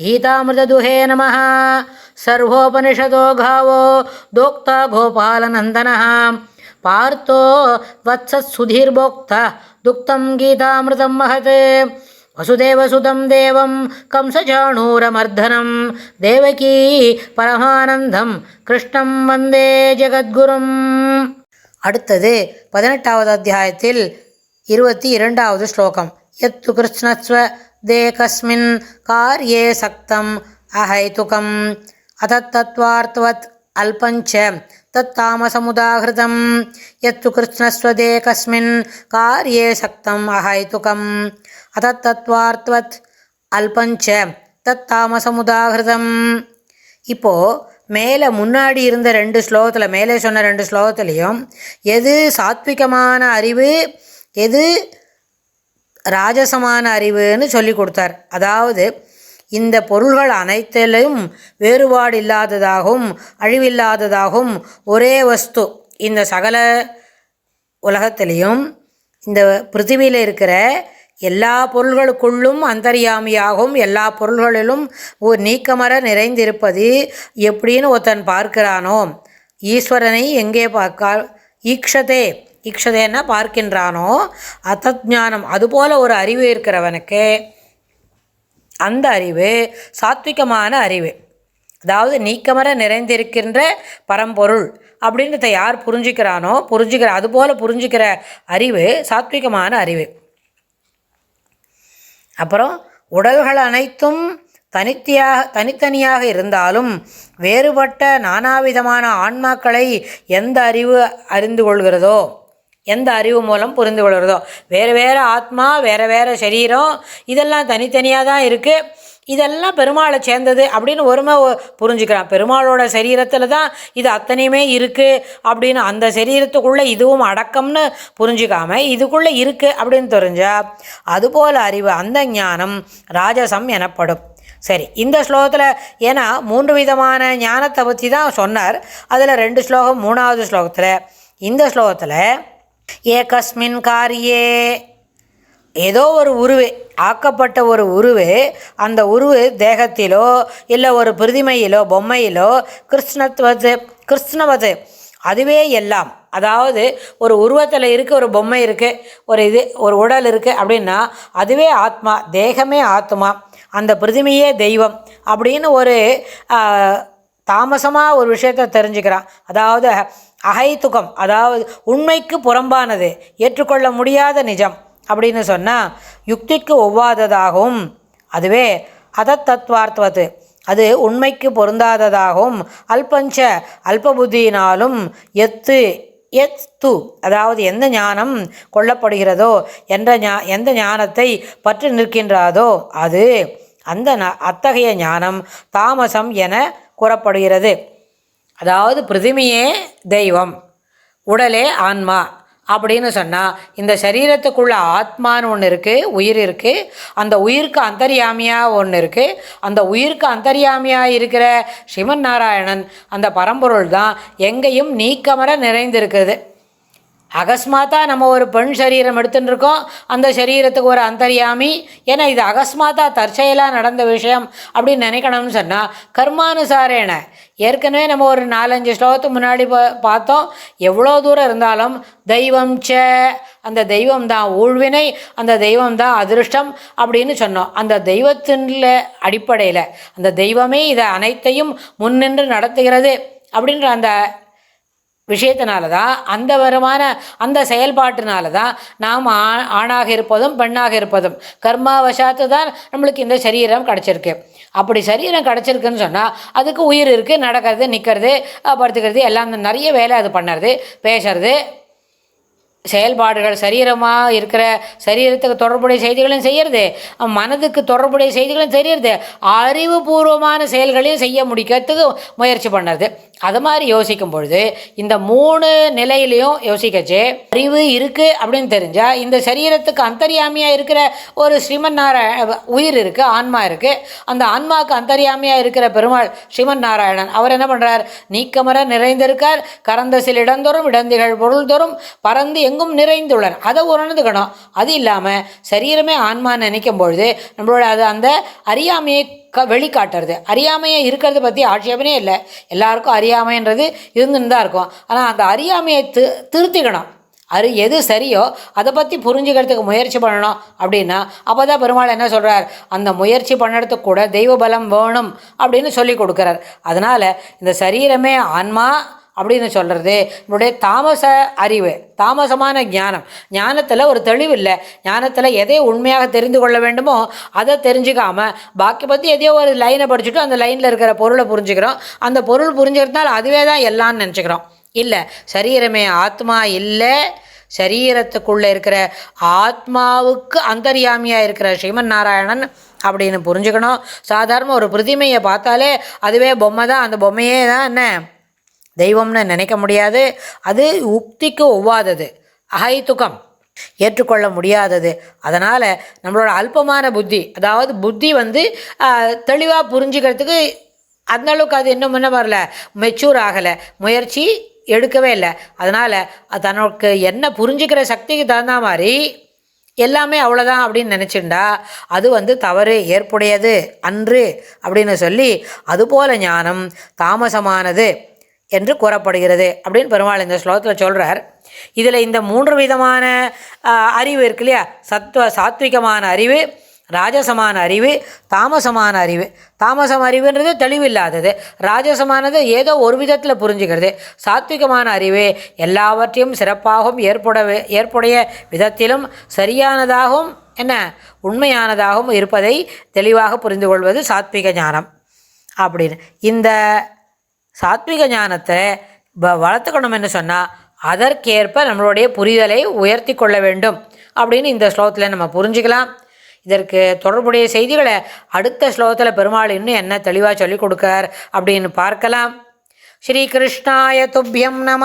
ಗೀತಾಮೃತದುಹೇ ನಮಃ ಸರ್ವೋಪನಿಷದೋ ಗಾವೋ ದೋಕ್ತ ಗೋಪಾಲನಂದನ ಪಾರ್ಥೋ ವತ್ಸತ್ಸುಧೀರ್ಭೋಕ್ತ ದುಕ್ತಂ ಗೀತಾಮೃತಂ ಮಹತ್ ವಸುದೇವಸುತಂ ದೇವಂ ಕಂಸಚಾಣೂರಮರ್ಧನಂ ದೇವಕೀ ಪರಮಾನಂದಂ கிருஷ்ணம் வந்தே ஜெகத்குரும் அடுத்தது பதினெட்டாவது அத்தியாயத்தில் இருபத்தி இரண்டாவது ஸ்லோகம் எத்து கிருஷ்ணஸ்வ தே கஸ்மின் காரியே சக்தம் அஹைதுகம் அதத்தத்வார்த்தவத் அல்பஞ்ச தத்தாமசமுதாகிருதம் எத்து கிருஷ்ணஸ்வதே கஸ்மின் காரியே சக்தம் அஹைதுகம் அதத்தத்வார்த்தவத் அல்பஞ்ச தத்தாமசமுதாகிருதம் இப்போது மேலே முன்னாடி இருந்த ரெண்டு ஸ்லோகத்தில் மேலே சொன்ன ரெண்டு ஸ்லோகத்துலேயும் எது சாத்விகமான அறிவு எது ராஜசமான அறிவுன்னு சொல்லி கொடுத்தார். அதாவது இந்த பொருள்கள் அனைத்திலும் வேறுபாடு இல்லாததாகவும் அழிவில்லாததாகவும் ஒரே வஸ்து. இந்த சகல உலகத்திலையும் இந்த பிருத்திவியில் இருக்கிற எல்லா பொருள்களுக்குள்ளும் அந்தர்யாமியாகவும் எல்லா பொருள்களிலும் ஒரு நீக்கமர நிறைந்திருப்பது எப்படின்னு ஒருத்தன் பார்க்கிறானோ ஈஸ்வரனை எங்கே பார்க்கா ஈக்ஷதே. ஈக்ஷதேன்னா பார்க்கின்றானோ? அத்தஜானம் அதுபோல் ஒரு அறிவு இருக்கிறவனுக்கு அந்த அறிவு சாத்விகமான அறிவு. அதாவது நீக்கமர நிறைந்திருக்கின்ற பரம்பொருள் அப்படின்றத யார் புரிஞ்சுக்கிறானோ புரிஞ்சுக்கிற அதுபோல் புரிஞ்சுக்கிற அறிவு சாத்விகமான அறிவு. அப்புறம் உடல்கள் அனைத்தும் தனித்தியாக தனித்தனியாக இருந்தாலும் வேறுபட்ட நானாவிதமான ஆன்மாக்களை எந்த அறிவு அறிந்து கொள்கிறதோ எந்த அறிவு மூலம் புரிந்து கொள்கிறதோ. வேறு வேறு ஆத்மா வேறு வேறு சரீரம் இதெல்லாம் தனித்தனியாக தான் இருக்குது இதெல்லாம் பெருமாளை சேர்ந்தது அப்படின்னு ஒருமை புரிஞ்சுக்கிறான். பெருமாளோட சரீரத்தில் தான் இது அத்தனையுமே இருக்குது அப்படின்னு அந்த சரீரத்துக்குள்ளே இதுவும் அடக்கம்னு புரிஞ்சுக்காம இதுக்குள்ளே இருக்குது அப்படின்னு தெரிஞ்சால் அதுபோல் அறிவு அந்த ஞானம் ராஜசம் எனப்படும். சரி இந்த ஸ்லோகத்தில் ஏன்னா மூன்று விதமான ஞானத்தை பற்றி தான் சொன்னார். அதில் ரெண்டு ஸ்லோகம் மூணாவது ஸ்லோகத்தில். இந்த ஸ்லோகத்தில் ஏகஸ்மின் காரியே. ஏதோ ஒரு உருவு ஆக்கப்பட்ட ஒரு உருவு அந்த உருவு தேகத்திலோ இல்லை ஒரு பிரதிமையிலோ பொம்மையிலோ கிருஷ்ணத்வது கிருஷ்ணவது அதுவே எல்லாம். அதாவது ஒரு உருவத்தில் இருக்குது ஒரு பொம்மை இருக்குது ஒரு இது ஒரு உடல் இருக்குது அப்படின்னா அதுவே ஆத்மா தேகமே ஆத்மா அந்த பிரதிமையே தெய்வம் அப்படின்னு ஒரு தாமசமாக ஒரு விஷயத்தை தெரிஞ்சுக்கிறான். அதாவது அகைத்துகம் அதாவது உண்மைக்கு புறம்பானது ஏற்றுக்கொள்ள முடியாத நிஜம் அப்படின்னு சொன்னால் யுக்திக்கு ஒவ்வாததாகவும் அதுவே அதத்தத்வார்த்தவது அது உண்மைக்கு பொருந்தாததாகவும் அல்பஞ்ச அல்பபுத்தியினாலும் எத்து எத்து அதாவது எந்த ஞானம் கொள்ளப்படுகிறதோ என்ற ஞா எந்த ஞானத்தை பற்றி நிற்கின்றதோ அது அந்த ந அத்தகைய ஞானம் தாமசம் என கூறப்படுகிறது. அதாவது பிரதிமையே தெய்வம் உடலே ஆன்மா அப்படின்னு சொன்னால் இந்த சரீரத்துக்குள்ள ஆத்மான்னு ஒன்று இருக்குது உயிர் இருக்குது அந்த உயிருக்கு அந்தரியாமியாக ஒன்று இருக்குது அந்த உயிருக்கு அந்தர்யாமியாக இருக்கிற ஸ்ரீமன் நாராயணன் அந்த பரம்பொருள் தான் எங்கேயும் நீக்கமர நிறைந்திருக்குது அகஸ்மாத்தாக நம்ம ஒரு பெண் சரீரம் எடுத்துகிட்டு இருக்கோம் அந்த சரீரத்துக்கு ஒரு அந்தர்யாமி. ஏன்னா இது அகஸ்மாத்தாக தற்செயலாக நடந்த விஷயம் அப்படின்னு நினைக்கணும்னு சொன்னால் கர்மானுசாரேன. ஏற்கனவே நம்ம ஒரு நாலஞ்சு ஸ்லோகத்துக்கு முன்னாடி பார்த்தோம். எவ்வளோ தூரம் இருந்தாலும் தெய்வம் ச அந்த தெய்வம் தான் ஊழ்வினை அந்த தெய்வம் தான் அதிருஷ்டம் அப்படின்னு சொன்னோம். அந்த தெய்வத்தின் அடிப்படையில் அந்த தெய்வமே இதை அனைத்தையும் முன்னின்று நடத்துகிறது அப்படின்ற அந்த விஷயத்தினால தான் அந்த வருமான அந்த செயல்பாட்டினால தான் நாம் ஆ ஆணாக இருப்பதும் பெண்ணாக இருப்பதும். கர்மாவசாத்து தான் நம்மளுக்கு இந்த சரீரம் கிடச்சிருக்கு. அப்படி சரீரம் கிடச்சிருக்குன்னு சொன்னால் அதுக்கு உயிர் இருக்குது நடக்கிறது நிற்கிறது படுத்துக்கிறது எல்லாம் நிறைய வேலை அது பண்ணுறது பேசுறது. செயல்பாடுகள் சரீரமாக இருக்கிற சரீரத்துக்கு தொடர்புடைய செய்திகளையும் செய்கிறது மனதுக்கு தொடர்புடைய செய்திகளும் செய்கிறது அறிவுபூர்வமான செயல்களையும் செய்ய முடிக்கிறதுக்கு முயற்சி பண்ணுறது. அது மாதிரி யோசிக்கும் பொழுது இந்த மூணு நிலையிலையும் யோசிக்கச்சு அறிவு இருக்குது அப்படின்னு தெரிஞ்சால் இந்த சரீரத்துக்கு அந்தரியாமியாக இருக்கிற ஒரு ஸ்ரீமன் நாராயண உயிர் இருக்குது ஆன்மா இருக்குது அந்த ஆன்மாவுக்கு அந்தரியாமியாக இருக்கிற பெருமாள் ஸ்ரீமன் நாராயணன் அவர் என்ன பண்ணுறார் நீக்கமர நிறைந்திருக்கார். கறந்த சில இடந்தோறும் இடந்திகள் பொருள் தோறும் பறந்து எங்கும் நிறைந்துள்ளனர் அதை உணர்ந்துக்கணும். அது இல்லாமல் சரீரமே ஆன்மான்னு நினைக்கும் பொழுது நம்மளோட அது அந்த அறியாமையை க வெளிக்காட்டுறது. அறியாமையை இருக்கிறத பற்றி ஆட்சேபனே இல்லை. எல்லாருக்கும் அறியாமைன்றது இருந்துன்னு தான் இருக்கும். ஆனால் அந்த அறியாமையை தி திருத்திக்கணும். அது எது சரியோ அதை பற்றி புரிஞ்சுக்கிறதுக்கு முயற்சி பண்ணணும் அப்படின்னா அப்போ தான் பெருமாள் என்ன சொல்கிறார் அந்த முயற்சி பண்ணுறதுக்கு கூட தெய்வ பலம் வேணும் அப்படின்னு சொல்லி கொடுக்குறார். அதனால் இந்த சரீரமே ஆன்மா அப்படின்னு சொல்கிறது நம்முடைய தாமச அறிவு தாமசமான ஞானம். ஞானத்தில் ஒரு தெளிவு இல்லை ஞானத்தில் எதை உண்மையாக தெரிந்து கொள்ள வேண்டுமோ அதை தெரிஞ்சுக்காமல் பாக்கி பற்றி எதையோ ஒரு லைனை படிச்சுட்டு அந்த லைனில் இருக்கிற பொருளை புரிஞ்சுக்கிறோம். அந்த பொருள் புரிஞ்சுக்கிறதுனால அதுவே தான் எல்லாம்னு நினச்சிக்கிறோம். இல்லை சரீரமே ஆத்மா இல்லை சரீரத்துக்குள்ளே இருக்கிற ஆத்மாவுக்கு அந்தர்யாமியாக இருக்கிற ஸ்ரீமன் நாராயணன் அப்படின்னு புரிஞ்சுக்கணும். சாதாரண ஒரு பிரதிமையை பார்த்தாலே அதுவே பொம்மை தான். அந்த பொம்மையே தான் என்ன? தெய்வம்னு நினைக்க முடியாது. அது உக்திக்கு ஒவ்வாதது. அகைத்துக்கம் ஏற்றுக்கொள்ள முடியாதது. அதனால் நம்மளோட அல்பமான புத்தி அதாவது புத்தி வந்து தெளிவாக புரிஞ்சுக்கிறதுக்கு அந்தளவுக்கு அது இன்னும் முன்ன வரல. மெச்சூர் ஆகலை. முயற்சி எடுக்கவே இல்லை. அதனால் தனக்கு என்ன புரிஞ்சுக்கிற சக்திக்கு தகுந்த மாதிரி எல்லாமே அவ்வளோதான் அப்படின்னு நினச்சிண்டா அது வந்து தவறு ஏற்புடையது அன்று அப்படின்னு சொல்லி அதுபோல ஞானம் தாமசமானது. என்று கூறப்படுகிறது அப்படின்னு பெருமாள் இந்த ஸ்லோகத்தில் சொல்கிறார் இதில் இந்த மூன்று விதமான அறிவு இருக்கு இல்லையா? சத்வ சாத்விகமான அறிவு ராஜசமான அறிவு தாமசமான அறிவு. தாமசம் அறிவுன்றது தெளிவில்லாதது. ராஜசமானது ஏதோ ஒரு விதத்தில் புரிஞ்சுக்கிறது. சாத்விகமான அறிவு எல்லாவற்றையும் சிறப்பாகவும் ஏற்புட ஏற்புடைய விதத்திலும் சரியானதாகவும் என்ன? உண்மையானதாகவும் இருப்பதை தெளிவாக புரிந்து கொள்வது சாத்விக ஞானம். அப்படின்னு. இந்த சாத்விக ஞானத்தை வளர்த்துக்கணும் என்று சொன்னால் அதற்கேற்ப நம்மளுடைய புரிதலை உயர்த்தி கொள்ள வேண்டும் அப்படின்னு இந்த ஸ்லோகத்தில் நம்ம புரிஞ்சுக்கலாம் இதற்கு தொடர்புடைய செய்திகளை அடுத்த ஸ்லோகத்தில் பெருமாள் இன்னும் என்ன தெளிவாக சொல்லிக் கொடுக்கார் அப்படின்னு பார்க்கலாம் ஸ்ரீ கிருஷ்ணாய துப்பியம் நம